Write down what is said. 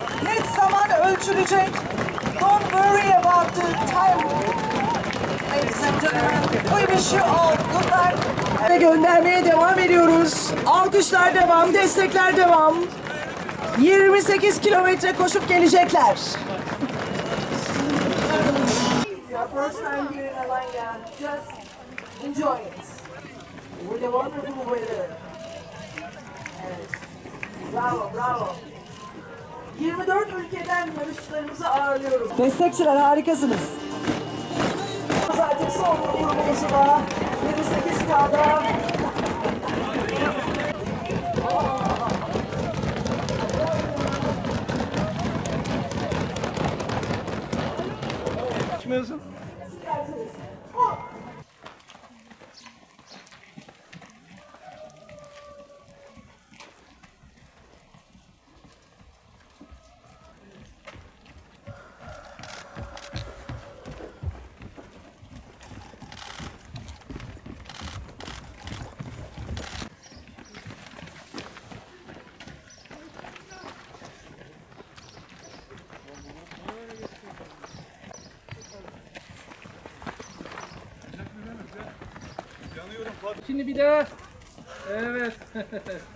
Net zaman ölçülecek. Don't worry about the time. Ladies and gentlemen, we wish you all good. Ve göndermeye devam ediyoruz. Alkışlar devam, destekler devam. 28 kilometre koşup gelecekler. First time here in Alanya, just enjoy it. With the wonderful weather. Evet. Bravo, bravo. 24 ülkeden yarışçılarımızı ağırlıyoruz. Destekçiler harikasınız. Artık son vurduğumuzda 28 kağıda Çıkmıyorsun. Şimdi bir daha. Evet.